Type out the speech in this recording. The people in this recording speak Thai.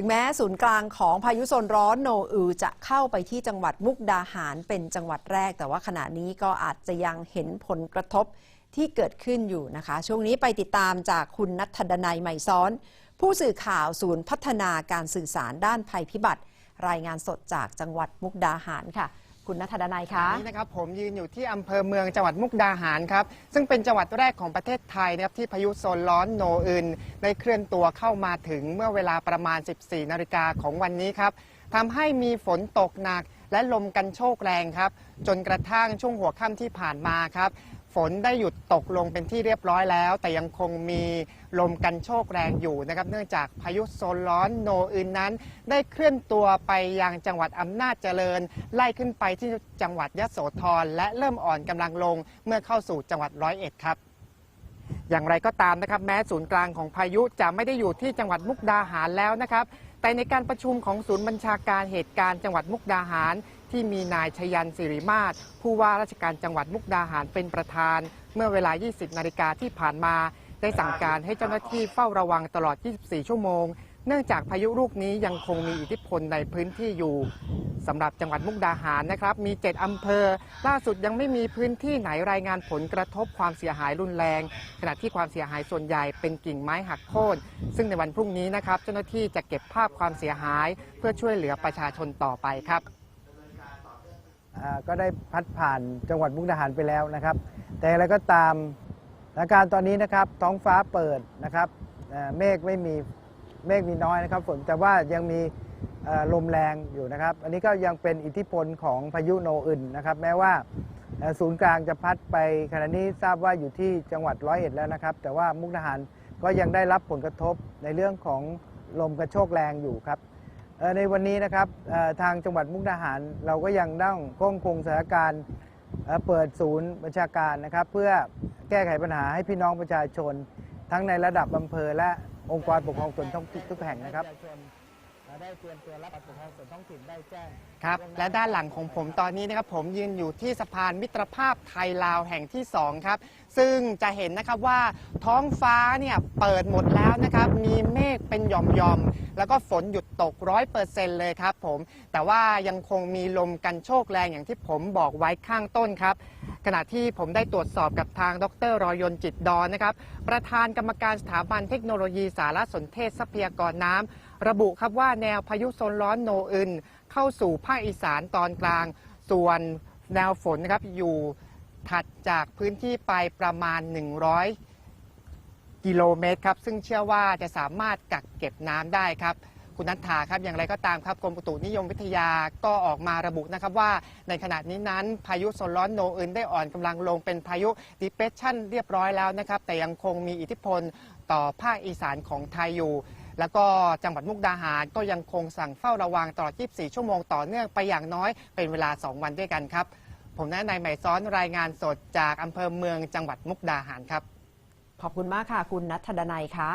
ถึงแม้ศูนย์กลางของพายุโซนร้อนโนอือจะเข้าไปที่จังหวัดมุกดาหารเป็นจังหวัดแรก แต่ว่าขณะนี้ก็อาจจะยังเห็นผลกระทบที่เกิดขึ้นอยู่นะคะ ช่วงนี้ไปติดตามจากคุณนัทดนัยใหม่ซ้อน ผู้สื่อข่าวศูนย์พัฒนาการสื่อสารด้านภัยพิบัติ รายงานสดจากจังหวัดมุกดาหารค่ะ คุณนัทดนัยคะนี่นะครับผมยืนอยู่ที่อำเภอเมืองจังหวัดมุกดาหารครับ ซึ่งเป็นจังหวัดแรกของประเทศไทยนะครับที่พายุโซนร้อนโนอึนได้เคลื่อนตัวเข้ามาถึงเมื่อเวลาประมาณ 14 นาฬิกาของวันนี้ครับทำให้มีฝนตกหนักและลมกันโชกแรงครับ จนกระทั่งช่วงหัวค่ำที่ผ่านมาครับ ฝนได้หยุดตกลงเป็นที่เรียบร้อยแล้ว แต่ยังคงมีลมกันโชกแรงอยู่นะครับ เนื่องจากพายุโซนร้อนโนอึนนั้น ได้เคลื่อนตัวไปยังจังหวัดอำนาจเจริญ ไล่ขึ้นไปที่จังหวัดยะโสธรและเริ่มอ่อนกำลังลงเมื่อเข้าสู่จังหวัดร้อยเอ็ดครับอย่างไรก็ตามนะครับ แม้ศูนย์กลางของพายุจะไม่ได้อยู่ที่จังหวัดมุกดาหารแล้วนะครับ แต่ในการประชุมของศูนย์บัญชาการเหตุการณ์จังหวัดมุกดาหาร ที่มีนายชยันสิริมาศผู้ว่าราชการจังหวัดมุกดาหารเป็นประธาน เมื่อเวลา 20 นาฬิกาที่ผ่านมา ได้สั่งการให้เจ้าหน้าที่เฝ้าระวังตลอด 24 ชั่วโมง เนื่องจากพายุลูกนี้ยังคงมีอิทธิพลในพื้นที่อยู่สำหรับจังหวัดมุกดาหารนะครับ มี 7 อำเภอ ล่าสุดยังไม่มีพื้นที่ไหนรายงานผลกระทบความเสียหายรุนแรง ขณะที่ความเสียหายส่วนใหญ่เป็นกิ่งไม้หักโค่น ซึ่งในวันพรุ่งนี้นะครับ เจ้าหน้าที่จะเก็บภาพความเสียหาย เพื่อช่วยเหลือประชาชนต่อไปครับ ก็ได้พัดผ่านจังหวัดมุกดาหารไปแล้วนะครับ แต่อะไรก็ตามสถานการณ์ตอนนี้นะครับท้องฟ้าเปิดนะครับเมฆไม่มีเมฆมีน้อยนะครับฝนแต่ว่ายังมีลมแรงอยู่นะครับ อันนี้ก็ยังเป็นอิทธิพลของพายุโนอึนนะครับ แม้ว่าศูนย์กลางจะพัดไปขณะนี้ทราบว่าอยู่ที่จังหวัดร้อยเอ็ดแล้วนะครับ แต่ว่ามุกดาหารก็ยังได้รับผลกระทบในเรื่องของลมกระโชกแรงอยู่ครับ ในวันนี้นะครับทางจังหวัดมุกดาหารเราก็ยังต้องควบคุมสถานการณ์เปิดศูนย์บัญชาการนะครับ เพื่อแก้ไขปัญหาให้พี่น้องประชาชน ทั้งในระดับอำเภอและองค์กรปกครองส่วนท้องถิ่นทุกแห่งนะครับได้เตรียมตัวรับปกครองส่วนท้องถิ่นได้แจ้งครับและด้านหลังของผมตอนนี้นะครับผมยืนอยู่ที่สะพานมิตรภาพไทยลาวแห่งที่ 2 ครับซึ่งจะเห็นนะครับว่าท้องฟ้าเนี่ยเปิดหมดแล้วนะครับมีเมฆเป็นหย่อมๆแล้วก็ฝนหยุดตกร้อยเปอร์เซ็นต์เลยครับผมแต่ว่ายังคงมีลมกันโชกแรงอย่างที่ผมบอกไว้ข้างต้นครับ ขณะที่ผมได้ตรวจสอบกับทางดรรอยยนจิตดอนนะครับประธานกรรมการสถาบันเทคโนโลยีสารสนเทศทรัพยากรน้ำระบุครับว่าแนวพายุโซนร้อนโนอึนเข้าสู่ภาคอีสานตอนกลาง ส่วนแนวฝนนะครับอยู่ ถัดจากพื้นที่ไปประมาณ 100 กิโลเมตรครับ ซึ่งเชื่อว่าจะสามารถกักเก็บน้ำได้ครับ คุณนัทธาครับ อย่างไรก็ตามครับ กรมอุตุนิยมวิทยาก็ออกมาระบุนะครับว่าในขณะนี้นั้นพายุโซนร้อนโนอึนได้อ่อนกำลังลงเป็นพายุ depression เรียบร้อยแล้วนะครับ แต่ยังคงมีอิทธิพลต่อภาคอีสานของไทยอยู่แล้วก็จังหวัดมุกดาหารก็ยังคงสั่งเฝ้าระวังตลอด 24 ชั่วโมงต่อเนื่องไปอย่างน้อยเป็นเวลา 2 วันด้วยกันครับ ผมนายใหม่ซ้อนรายงานสดจากอำเภอเมืองจังหวัดมุกดาหารครับ ขอบคุณมากค่ะ คุณนัทดนัยคะ